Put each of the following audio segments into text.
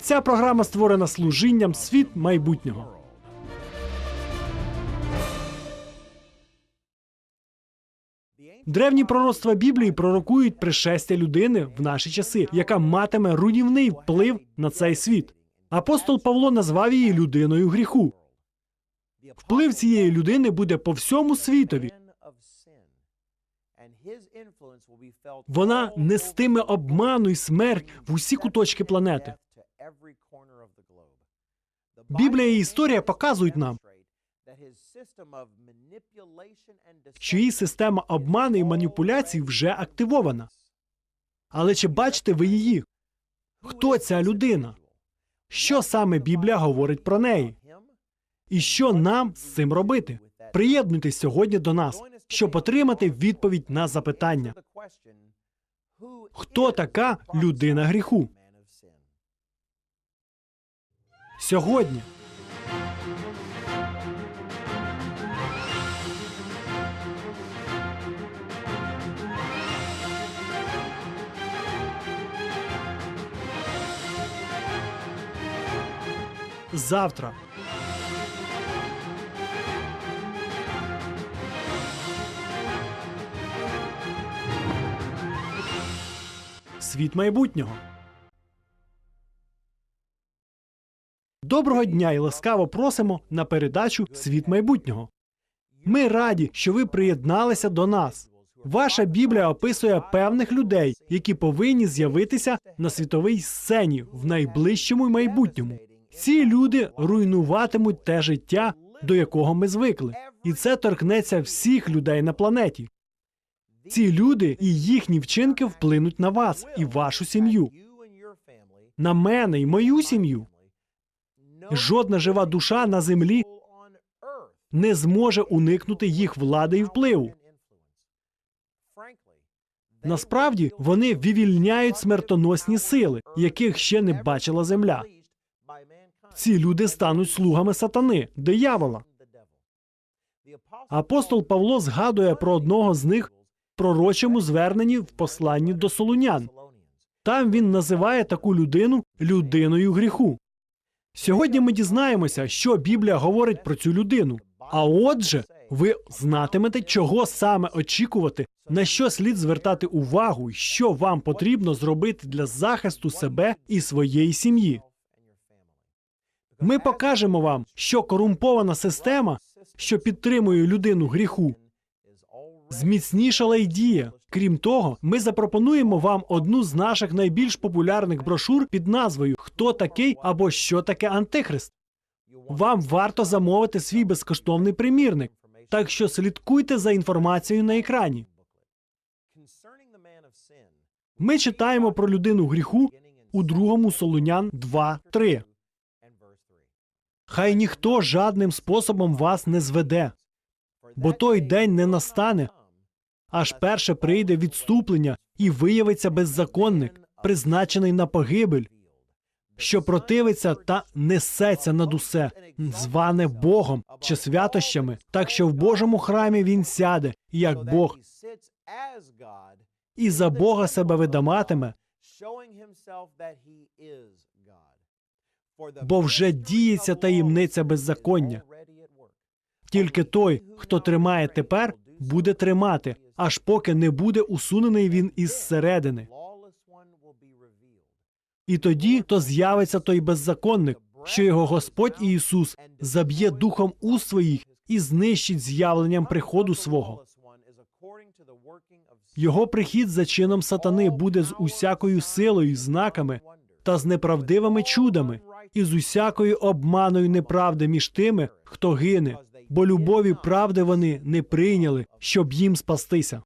Ця програма створена служінням світ майбутнього. Древні пророцтва Біблії пророкують пришестя людини в наші часи, яка матиме руйнівний вплив на цей світ. Апостол Павло назвав її людиною гріху. Вплив цієї людини буде по всьому світові. Вона нестиме обману і смерть в усі куточки планети. Біблія і історія показують нам, що її система обману і маніпуляцій вже активована. Але чи бачите ви її? Хто ця людина? Що саме Біблія говорить про неї? І що нам з цим робити? Приєднуйтесь сьогодні до нас, щоб отримати відповідь на запитання. Хто така людина гріху? Сьогодні. Завтра. Світ майбутнього. Доброго дня і ласкаво просимо на передачу Світ майбутнього. Ми раді, що ви приєдналися до нас. Ваша Біблія описує певних людей, які повинні з'явитися на світовій сцені в найближчому майбутньому. Ці люди руйнуватимуть те життя, до якого ми звикли, і це торкнеться всіх людей на планеті. Ці люди і їхні вчинки вплинуть на вас і вашу сім'ю, на мене і мою сім'ю. Жодна жива душа на землі не зможе уникнути їх влади і впливу. Насправді вони вивільняють смертоносні сили, яких ще не бачила земля. Ці люди стануть слугами сатани, диявола. Апостол Павло згадує про одного з них в пророчому зверненні в посланні до солунян. Там він називає таку людину людиною гріху. Сьогодні ми дізнаємося, що Біблія говорить про цю людину. А отже, ви знатимете, чого саме очікувати, на що слід звертати увагу, що вам потрібно зробити для захисту себе і своєї сім'ї. Ми покажемо вам, що корумпована система, що підтримує людину гріху, зміцнішала й діє. Крім того, ми запропонуємо вам одну з наших найбільш популярних брошур під назвою Хто такий або що таке Антихрист. Вам варто замовити свій безкоштовний примірник, так що слідкуйте за інформацією на екрані. Ми читаємо про людину гріху у другому Солунян 2.3. Хай ніхто жадним способом вас не зведе, бо той день не настане, аж перше прийде відступлення і виявиться беззаконник, призначений на погибель, що противиться та несеться над усе, зване Богом чи святощами, так що в Божому храмі він сяде, як Бог, і за Бога себе видаматиме, бо вже діється таємниця беззаконня. Тільки той, хто тримає тепер, буде тримати, аж поки не буде усунений він із середини. І тоді то з'явиться той беззаконник, що його Господь Ісус заб'є духом уст своїх і знищить з'явленням приходу свого. Його прихід за чином сатани буде з усякою силою, знаками та з неправдивими чудами, і з усякою обманою неправди між тими, хто гине, бо любові правди вони не прийняли, щоб їм спастися.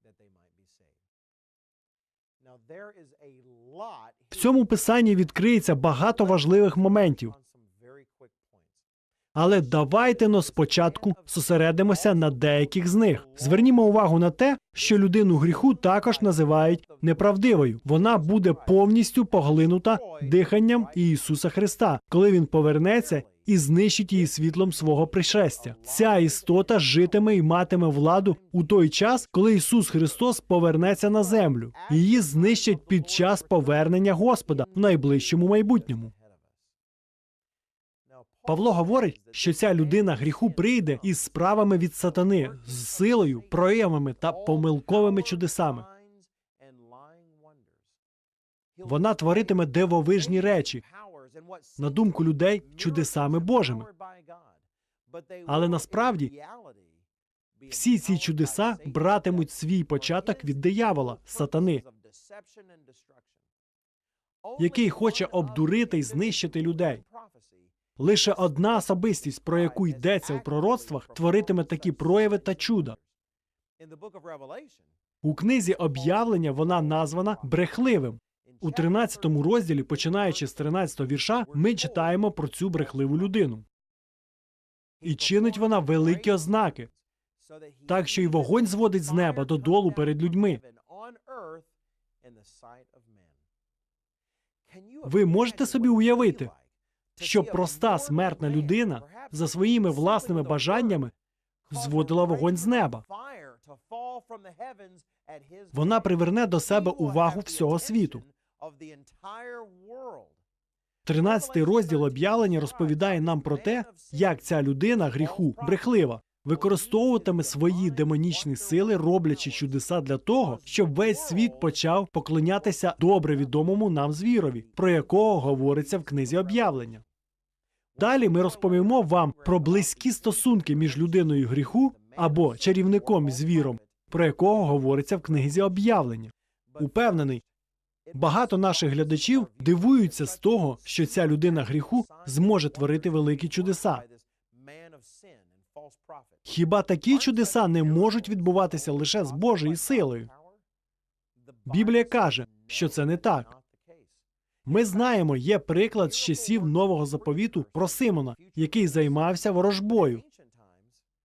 В цьому писанні відкриється багато важливих моментів. Але давайте но спочатку зосередимося на деяких з них. Звернімо увагу на те, що людину гріху також називають неправдивою. Вона буде повністю поглинута диханням Ісуса Христа, коли він повернеться і знищить її світлом свого пришестя. Ця істота житиме і матиме владу у той час, коли Ісус Христос повернеться на землю. Її знищать під час повернення Господа в найближчому майбутньому. Павло говорить, що ця людина гріху прийде із справами від сатани, з силою, проявами та помилковими чудесами. Вона творитиме дивовижні речі, на думку людей, чудесами Божими. Але насправді всі ці чудеса братимуть свій початок від диявола, сатани, який хоче обдурити і знищити людей. Лише одна особистість, про яку йдеться в пророцтвах, творитиме такі прояви та чуда. У книзі об'явлення вона названа брехливим. У 13 розділі, починаючи з 13 вірша, ми читаємо про цю брехливу людину. І чинить вона великі ознаки, так що й вогонь зводить з неба додолу перед людьми. Ви можете собі уявити, що проста смертна людина за своїми власними бажаннями зводила вогонь з неба. Вона приверне до себе увагу всього світу. 13 розділ об'явлення розповідає нам про те, як ця людина гріху брехлива використовуватиме свої демонічні сили, роблячи чудеса для того, щоб весь світ почав поклонятися добре відомому нам звірові, про якого говориться в книзі об'явлення. Далі ми розповімо вам про близькі стосунки між людиною гріху або чарівником звіром, про якого говориться в книзі об'явлення. Упевнений, багато наших глядачів дивуються з того, що ця людина гріху зможе творити великі чудеса. Хіба такі чудеса не можуть відбуватися лише з Божою силою? Біблія каже, що це не так. Ми знаємо, є приклад з часів нового заповіту про Симона, який займався ворожбою.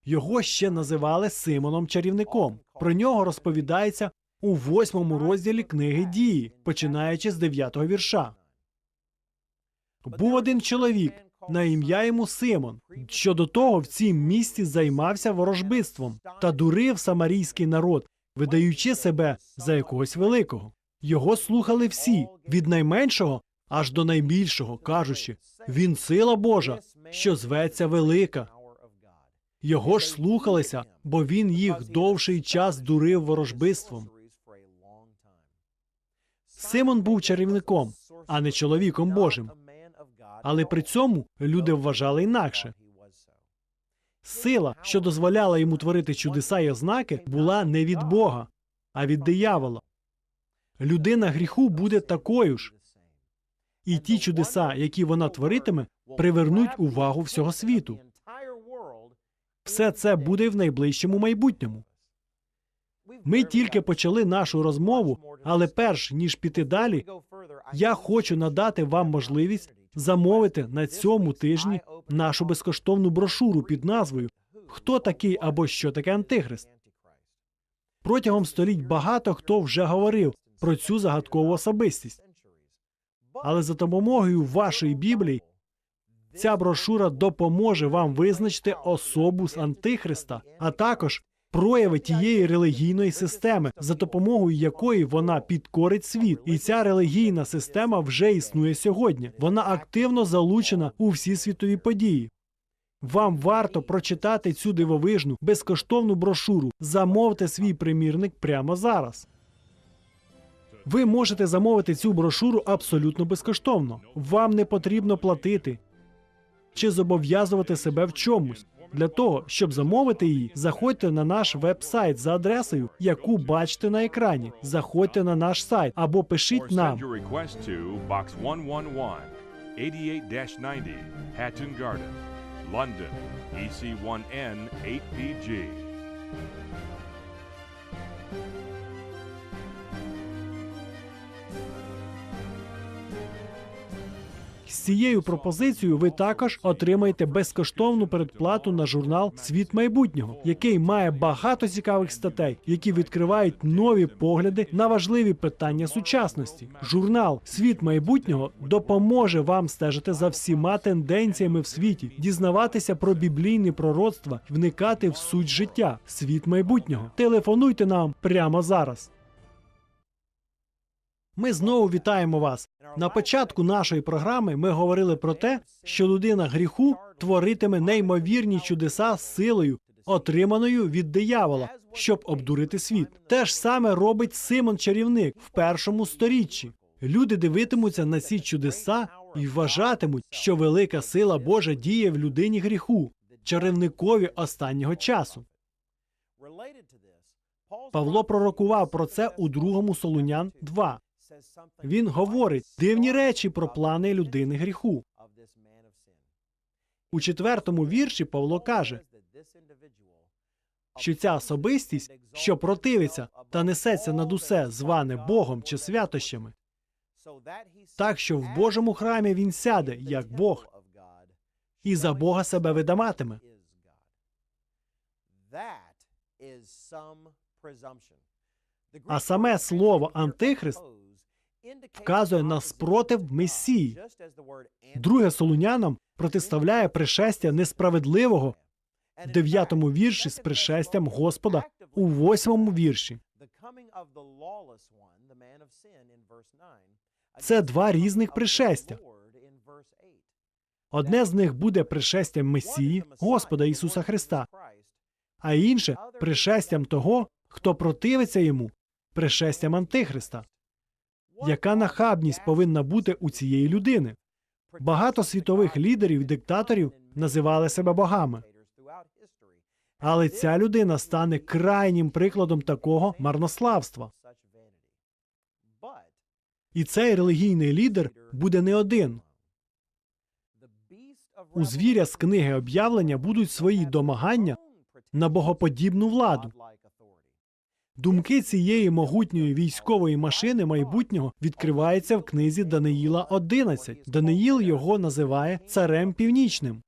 Його ще називали Симоном чарівником. Про нього розповідається у восьмому розділі книги дії, починаючи з дев'ятого вірша. Був один чоловік на ім'я йому Симон, що до того в цім місті займався ворожбитством та дурив самарійський народ, видаючи себе за якогось великого. Його слухали всі від найменшого аж до найбільшого, кажучи він сила Божа, що зветься велика. Його ж слухалися, бо він їх довший час дурив ворожбитством. Симон був чарівником, а не чоловіком Божим. Але при цьому люди вважали інакше. Сила, що дозволяла йому творити чудеса і ознаки, була не від Бога, а від диявола. Людина гріху буде такою ж, і ті чудеса, які вона творитиме, привернуть увагу всього світу. Все це буде в найближчому майбутньому. Ми тільки почали нашу розмову, але перш ніж піти далі, я хочу надати вам можливість замовити на цьому тижні нашу безкоштовну брошуру під назвою Хто такий або що таке Антихрист. Протягом століть багато хто вже говорив про цю загадкову особистість. Але за допомогою вашої Біблії ця брошура допоможе вам визначити особу з Антихриста, а також прояви тієї релігійної системи, за допомогою якої вона підкорить світ. І ця релігійна система вже існує сьогодні. Вона активно залучена у всі світові події. Вам варто прочитати цю дивовижну безкоштовну брошуру. Замовте свій примірник прямо зараз. Ви можете замовити цю брошуру абсолютно безкоштовно. Вам не потрібно платити чи зобов'язувати себе в чомусь. Для того щоб замовити її, заходьте на наш веб-сайт за адресою, яку бачите на екрані. Заходьте на наш сайт або пишіть нам. 88-90 Hatton Garden, London, EC1N8PG. З цією пропозицією ви також отримаєте безкоштовну передплату на журнал Світ майбутнього, який має багато цікавих статей, які відкривають нові погляди на важливі питання сучасності. Журнал Світ майбутнього допоможе вам стежити за всіма тенденціями в світі, дізнаватися про біблійні пророцтва, вникати в суть життя, світ майбутнього. Телефонуйте нам прямо зараз. Ми знову вітаємо вас. На початку нашої програми ми говорили про те, що людина гріху творитиме неймовірні чудеса з силою, отриманою від диявола, щоб обдурити світ. Те ж саме робить Симон Чарівник в першому сторіччі. Люди дивитимуться на ці чудеса і вважатимуть, що велика сила Божа діє в людині гріху, чарівникові останнього часу. Павло пророкував про це у другому Солунян 2. Він говорить дивні речі про плани людини гріху. У четвертому вірші Павло каже, що ця особистість, що противиться та несеться над усе, зване Богом чи святощами, так що в Божому храмі він сяде, як Бог, і за Бога себе видаматиме. А саме слово антихрист вказує на спротив Месії. Друге Солунянам протиставляє пришестя несправедливого в дев'ятому вірші з пришестям Господа у восьмому вірші. Це два різних пришестя. Одне з них буде пришестям Месії, Господа Ісуса Христа, а інше пришестям того, хто противиться йому, пришестям Антихриста. Яка нахабність повинна бути у цієї людини? Багато світових лідерів і диктаторів називали себе богами. Але ця людина стане крайнім прикладом такого марнославства. І цей релігійний лідер буде не один. У звіря з книги об'явлення будуть свої домагання на богоподібну владу. Думки цієї могутньої військової машини майбутнього відкриваються в книзі Даниїла 11. Даниїл його називає царем північним.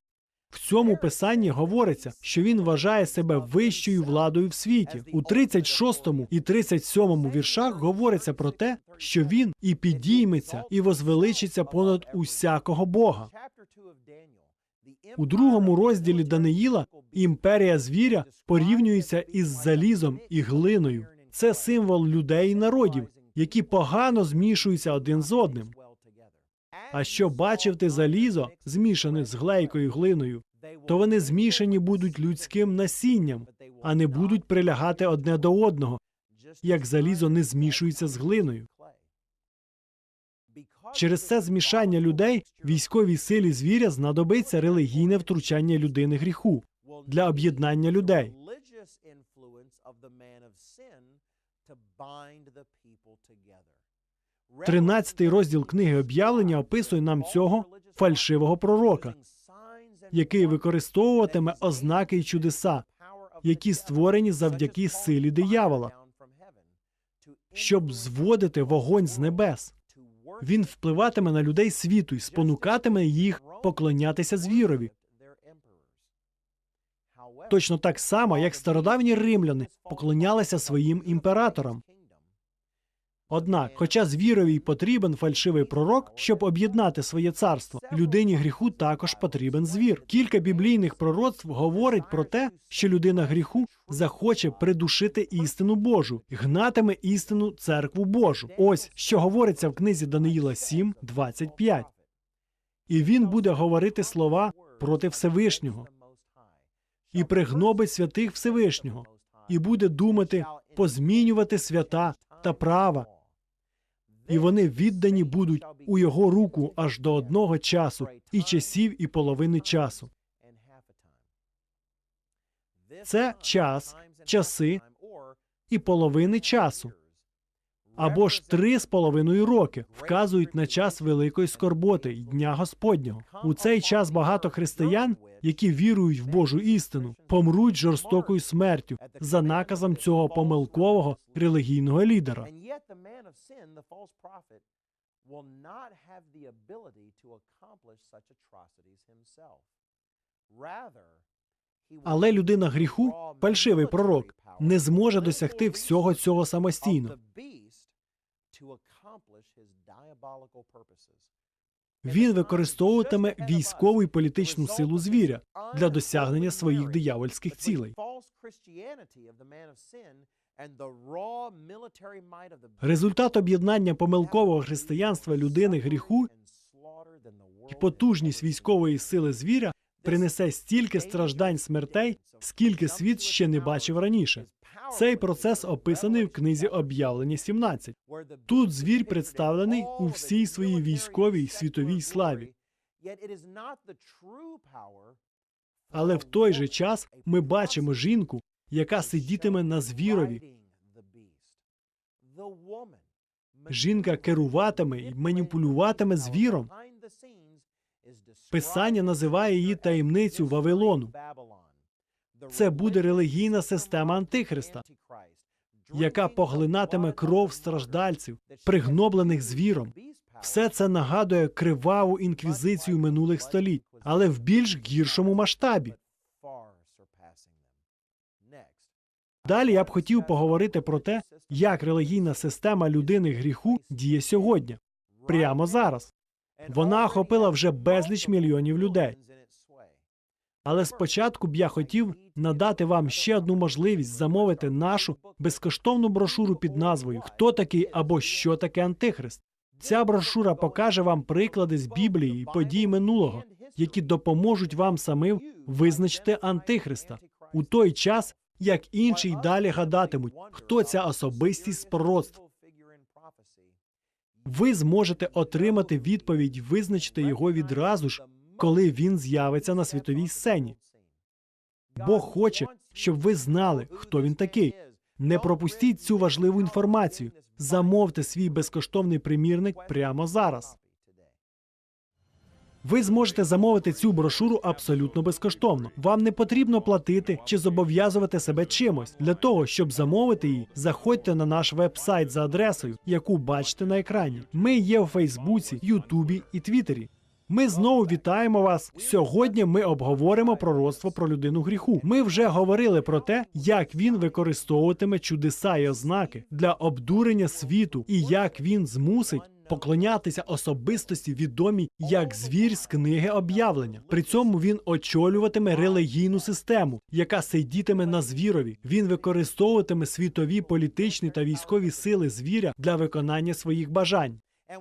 В цьому писанні говориться, що він вважає себе вищою владою в світі. У 36 і 37 віршах говориться про те, що він і підійметься, і возвеличиться понад усякого Бога. У другому розділі Даниїла імперія звіря порівнюється із залізом і глиною. Це символ людей і народів, які погано змішуються один з одним. А що бачив ти залізо, змішане з глейкою глиною, то вони змішані будуть людським насінням, а не будуть прилягати одне до одного, як залізо не змішується з глиною. Через це змішання людей військовій силі звіря знадобиться релігійне втручання людини гріху для об'єднання людей. Тринадцятий розділ книги об'явлення описує нам цього фальшивого пророка, який використовуватиме ознаки й чудеса, які створені завдяки силі диявола, щоб зводити вогонь з небес. Він впливатиме на людей світу і спонукатиме їх поклонятися звірові. Точно так само, як стародавні римляни поклонялися своїм імператорам. Однак, хоча звірові й потрібен фальшивий пророк, щоб об'єднати своє царство, людині гріху також потрібен звір. Кілька біблійних пророцтв говорить про те, що людина гріху захоче придушити істину Божу, гнатиме істину церкву Божу. Ось що говориться в книзі Даниїла 7, 25. І він буде говорити слова проти Всевишнього, і пригнобить святих Всевишнього, і буде думати позмінювати свята та права і вони віддані будуть у його руку аж до одного часу, і часів, і половини часу. Це час, часи і половини часу. Або ж три з половиною роки вказують на час великої скорботи й дня Господнього. У цей час багато християн, які вірують в Божу істину, помруть жорстокою смертю за наказом цього помилкового релігійного лідера. Will not have the ability to accomplish such atrocities himself. Rather, Але людина гріху, фальшивий пророк, не зможе досягти всього цього самостійно. Він використовуватиме військову і політичну силу звіря для досягнення своїх диявольських цілей. Результат об'єднання помилкового християнства людини гріху і потужність військової сили звіря принесе стільки страждань смертей, скільки світ ще не бачив раніше. Цей процес описаний в книзі Об'явлення 17. Тут звір представлений у всій своїй військовій світовій славі. Але в той же час ми бачимо жінку, яка сидітиме на звірові. Жінка керуватиме і маніпулюватиме звіром. Писання називає її таємницю Вавилону. Це буде релігійна система Антихриста, яка поглинатиме кров страждальців, пригноблених звіром. Все це нагадує криваву інквізицію минулих століть, але в більш гіршому масштабі. Далі я б хотів поговорити про те, як релігійна система людини гріху діє сьогодні, прямо зараз. Вона охопила вже безліч мільйонів людей. Але спочатку б я хотів надати вам ще одну можливість замовити нашу безкоштовну брошуру під назвою Хто такий або що таке Антихрист. Ця брошура покаже вам приклади з Біблії і подій минулого, які допоможуть вам самим визначити Антихриста у той час, як інші й далі гадатимуть, хто ця особистість з пророцтв. Ви зможете отримати відповідь, визначити його відразу ж, коли він з'явиться на світовій сцені. Бог хоче, щоб ви знали, хто він такий. Не пропустіть цю важливу інформацію. Замовте свій безкоштовний примірник прямо зараз. Ви зможете замовити цю брошуру абсолютно безкоштовно. Вам не потрібно платити чи зобов'язувати себе чимось. Для того, щоб замовити її, заходьте на наш веб-сайт за адресою, яку бачите на екрані. Ми є у Фейсбуці, Ютубі і Твіттері. Ми знову вітаємо вас. Сьогодні ми обговоримо пророцтво про людину гріху. Ми вже говорили про те, як він використовуватиме чудеса і ознаки для обдурення світу, і як він змусить поклонятися особистості відомій як звір з книги об'явлення. При цьому він очолюватиме релігійну систему, яка сидітиме на звірові. Він використовуватиме світові політичні та військові сили звіря для виконання своїх бажань.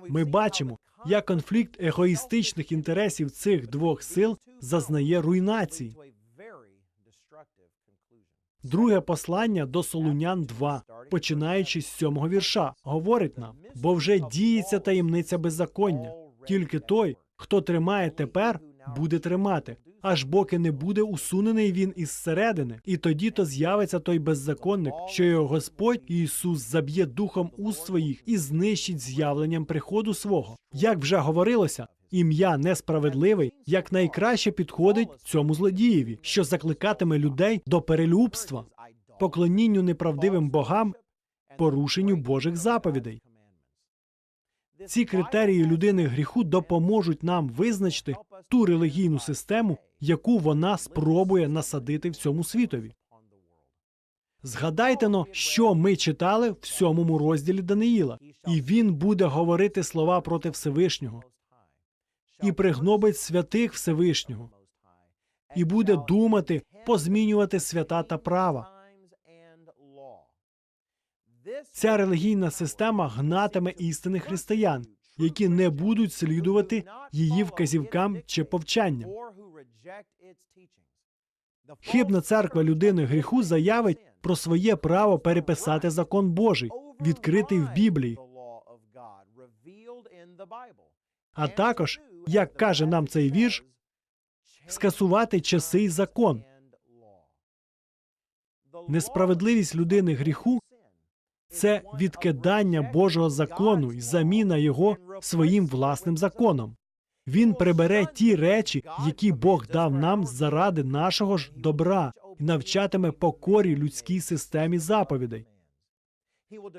Ми бачимо, як конфлікт егоїстичних інтересів цих двох сил зазнає руйнації. Друге послання до Солунян 2, починаючи з сьомого вірша, говорить нам, бо вже діється таємниця беззаконня. Тільки той, хто тримає тепер, буде тримати, аж поки не буде усунений він із середини, і тоді то з'явиться той беззаконник, що його Господь Ісус заб'є духом уст своїх і знищить з'явленням приходу свого. Як вже говорилося, ім'я несправедливий як найкраще підходить цьому злодієві, що закликатиме людей до перелюбства, поклонінню неправдивим богам, порушенню Божих заповідей. Ці критерії людини гріху допоможуть нам визначити ту релігійну систему, яку вона спробує насадити в цьому світові. Згадайте но, що ми читали в сьомому розділі Даниїла, і він буде говорити слова проти Всевишнього, і пригнобить святих Всевишнього, і буде думати позмінювати свята та права. Ця релігійна система гнатиме істинних християн, які не будуть слідувати її вказівкам чи повчанням. Хибна церква людини гріху заявить про своє право переписати закон Божий, відкритий в Біблії, а також, як каже нам цей вірш, скасувати часи й закон. Несправедливість людини гріху це відкидання Божого закону і заміна його своїм власним законом. Він прибере ті речі, які Бог дав нам заради нашого ж добра, і навчатиме покорі людській системі заповідей.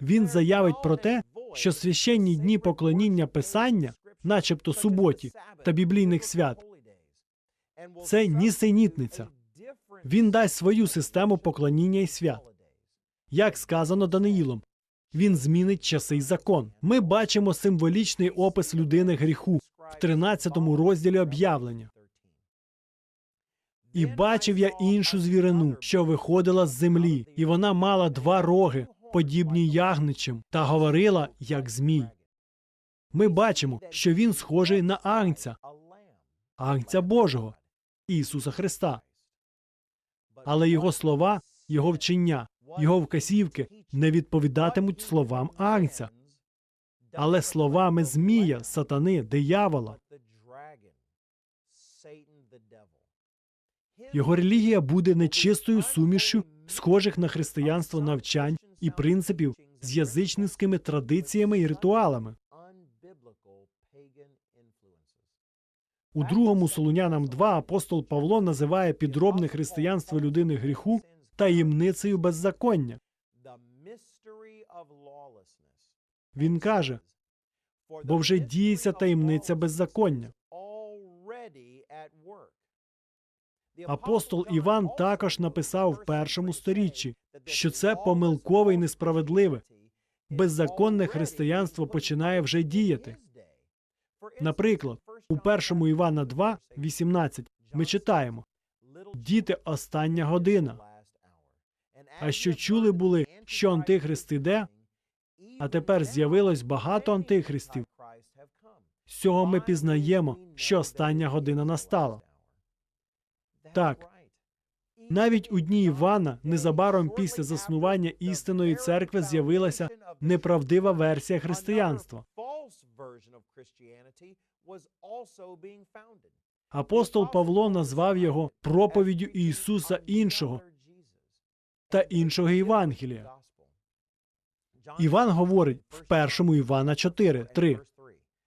Він заявить про те, що священні дні поклоніння писання, начебто суботі та біблійних свят, це нісенітниця. Він дасть свою систему поклоніння і свят. Як сказано Даниїлом, він змінить часи й закон. Ми бачимо символічний опис людини гріху в 13 розділі об'явлення. І бачив я іншу звірину, що виходила з землі, і вона мала два роги, подібні ягничим, та говорила, як змій. Ми бачимо, що він схожий на агнця, агнця Божого, Ісуса Христа. Але його слова, його вчення, його вказівки не відповідатимуть словам агнця, але словами змія, сатани, диявола. Його релігія буде нечистою сумішю схожих на християнство навчань і принципів з язичницькими традиціями і ритуалами. У другому Солунянам 2 апостол Павло називає підробне християнство людини гріху таємницею беззаконня. Він каже, бо вже діється таємниця беззаконня. Апостол Іван також написав в першому сторіччі, що це помилкове і несправедливе. Беззаконне християнство починає вже діяти. Наприклад, у першому Івана 2, 18 ми читаємо Діти, остання година. А що чули були, що антихрист іде, а тепер з'явилось багато антихристів. З цього ми пізнаємо, що остання година настала. Так, навіть у дні Івана, незабаром після заснування істинної церкви, з'явилася неправдива версія християнства. Апостол Павло назвав його проповіддю Ісуса іншого та іншого Євангелія. Іван говорить в першому Івана 4, 3.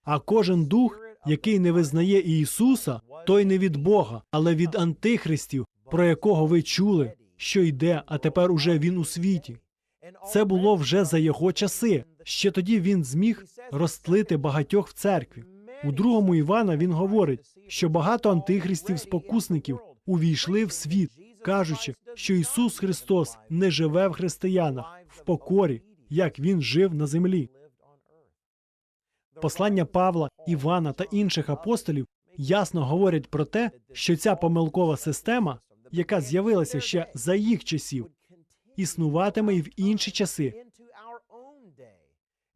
А кожен дух, який не визнає Ісуса, той не від Бога, але від антихристів, про якого ви чули, що йде, а тепер уже він у світі. Це було вже за його часи. Ще тоді він зміг розтлити багатьох в церкві. У другому Івана він говорить, що багато антихристів спокусників увійшли в світ, кажучи, що Ісус Христос не живе в християнах в покорі, як він жив на землі. Послання Павла, Івана та інших апостолів ясно говорять про те, що ця помилкова система, яка з'явилася ще за їх часів, існуватиме і в інші часи,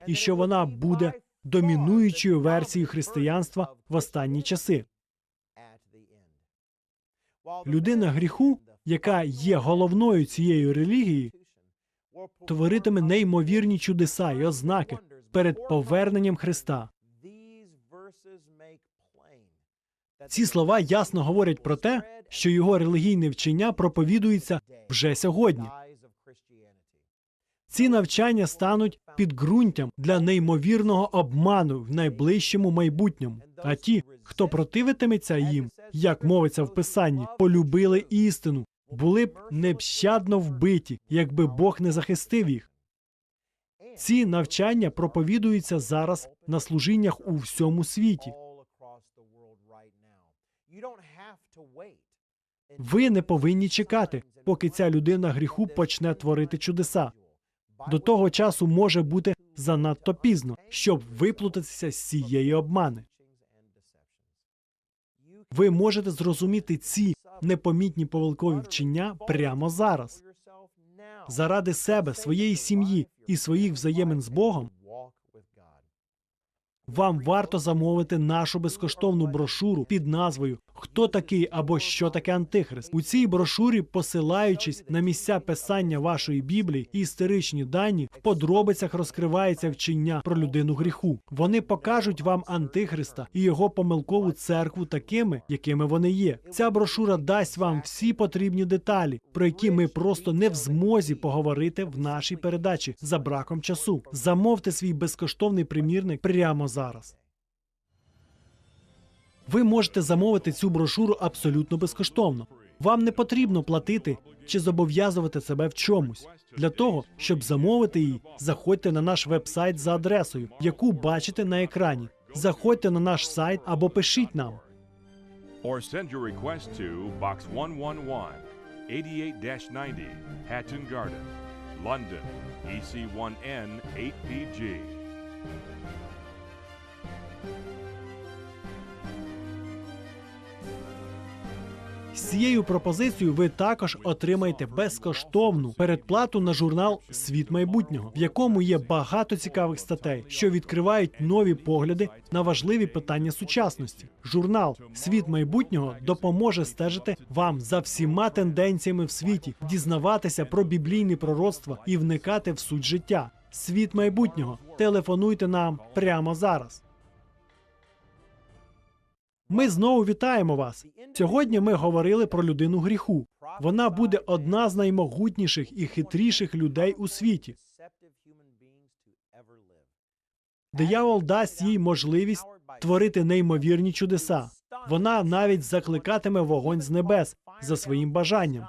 і що вона буде домінуючою версією християнства в останні часи. Людина гріху, яка є головною цією релігією, творитиме неймовірні чудеса і ознаки перед поверненням Христа. Ці слова ясно говорять про те, що його релігійне вчення проповідується вже сьогодні. Ці навчання стануть підґрунтям для неймовірного обману в найближчому майбутньому. А ті, хто противитиметься їм, як мовиться в писанні, полюбили істину, були б нещадно вбиті, якби Бог не захистив їх. Ці навчання проповідуються зараз на служіннях у всьому світі. Ви не повинні чекати, поки ця людина гріху почне творити чудеса. До того часу може бути занадто пізно, щоб виплутатися з цієї обмани. Ви можете зрозуміти ці непомітні помилкові вчення прямо зараз. Заради себе, своєї сім'ї і своїх взаємин з Богом вам варто замовити нашу безкоштовну брошуру під назвою Хто такий або що таке антихрист. У цій брошурі, посилаючись на місця писання вашої біблії і історичні дані, в подробицях розкривається вчення про людину гріху. Вони покажуть вам антихриста і його помилкову церкву такими, якими вони є. Ця брошура дасть вам всі потрібні деталі, про які ми просто не в змозі поговорити в нашій передачі за браком часу. Замовте свій безкоштовний примірник прямо зараз зараз. Ви можете замовити цю брошуру абсолютно безкоштовно. Вам не потрібно платити чи зобов'язувати себе в чомусь. Для того, щоб замовити її, заходьте на наш веб-сайт за адресою, яку бачите на екрані. Заходьте на наш сайт або пишіть нам. Or send your request to Box 111, 88-90, Hatton Garden, London, EC1N8PG. З цією пропозицією ви також отримаєте безкоштовну передплату на журнал Світ майбутнього, в якому є багато цікавих статей, що відкривають нові погляди на важливі питання сучасності. Журнал Світ майбутнього допоможе стежити вам за всіма тенденціями в світі, дізнаватися про біблійні пророцтва і вникати в суть життя. Світ майбутнього. Телефонуйте нам прямо зараз. Ми знову вітаємо вас. Сьогодні ми говорили про людину гріху. Вона буде одна з наймогутніших і хитріших людей у світі. Диявол дасть їй можливість творити неймовірні чудеса. Вона навіть закликатиме вогонь з небес за своїм бажанням.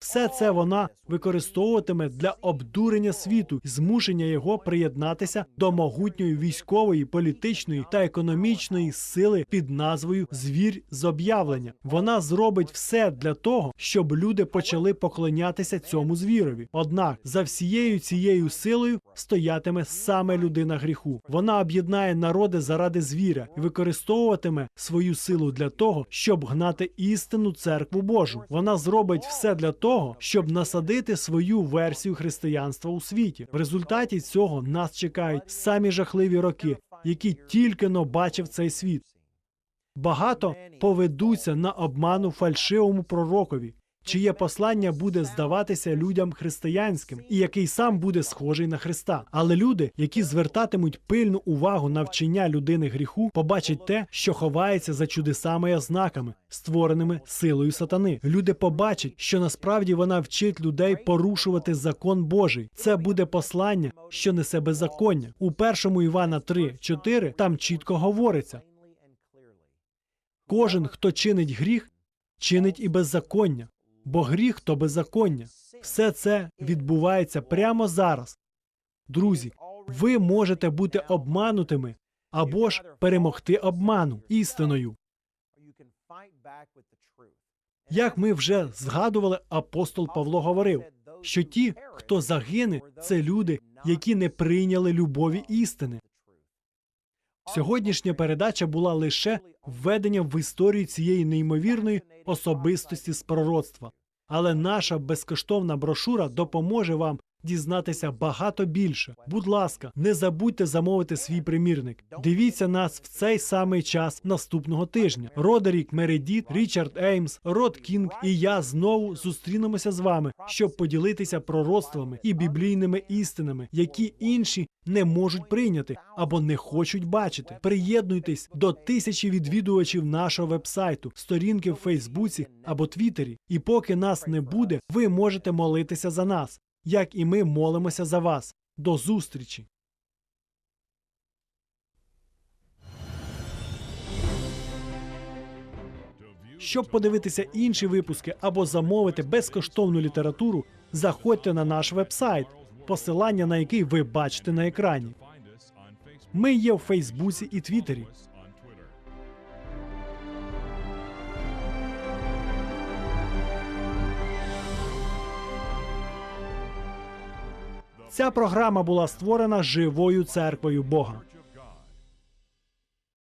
Все це вона використовуватиме для обдурення світу, змушення його приєднатися до могутньої військової, політичної та економічної сили під назвою Звір з об'явлення. Вона зробить все для того, щоб люди почали поклонятися цьому звірові. Однак за всією цією силою стоятиме саме людина гріху. Вона об'єднає народи заради звіря і використовуватиме свою силу для того, щоб гнати істинну церкву Божу. Вона зробить все для того, щоб насадити свою версію християнства у світі. В результаті цього нас чекають самі жахливі роки, які тільки но бачив цей світ. Багато поведуться на обману фальшивому пророкові, чиє послання буде здаватися людям християнським, і який сам буде схожий на Христа. Але люди, які звертатимуть пильну увагу на вчення людини гріху, побачать те, що ховається за чудесами і ознаками, створеними силою сатани. Люди побачать, що насправді вона вчить людей порушувати закон Божий. Це буде послання, що несе беззаконня. У першому Івана 3, 4 там чітко говориться: кожен, хто чинить гріх, чинить і беззаконня, бо гріх то беззаконня. Все це відбувається прямо зараз. Друзі, ви можете бути обманутими або ж перемогти обману істиною. Як ми вже згадували, апостол Павло говорив, що ті, хто загине, це люди, які не прийняли любові істини. Сьогоднішня передача була лише введенням в історію цієї неймовірної особистості з пророцтва. Але наша безкоштовна брошура допоможе вам дізнатися багато більше. Будь ласка, не забудьте замовити свій примірник. Дивіться нас в цей самий час наступного тижня. Родерік Мередіт, Річард Еймс, Род Кінг і я знову зустрінемося з вами, щоб поділитися пророцтвами і біблійними істинами, які інші не можуть прийняти або не хочуть бачити. Приєднуйтесь до тисячі відвідувачів нашого вебсайту, сторінки в Фейсбуці або Твіттері. І поки нас не буде, ви можете молитися за нас, як і ми молимося за вас. До зустрічі! Щоб подивитися інші випуски або замовити безкоштовну літературу, заходьте на наш вебсайт, посилання на який ви бачите на екрані. Ми є в Фейсбуці і Твіттері. Ця програма була створена живою церквою Бога.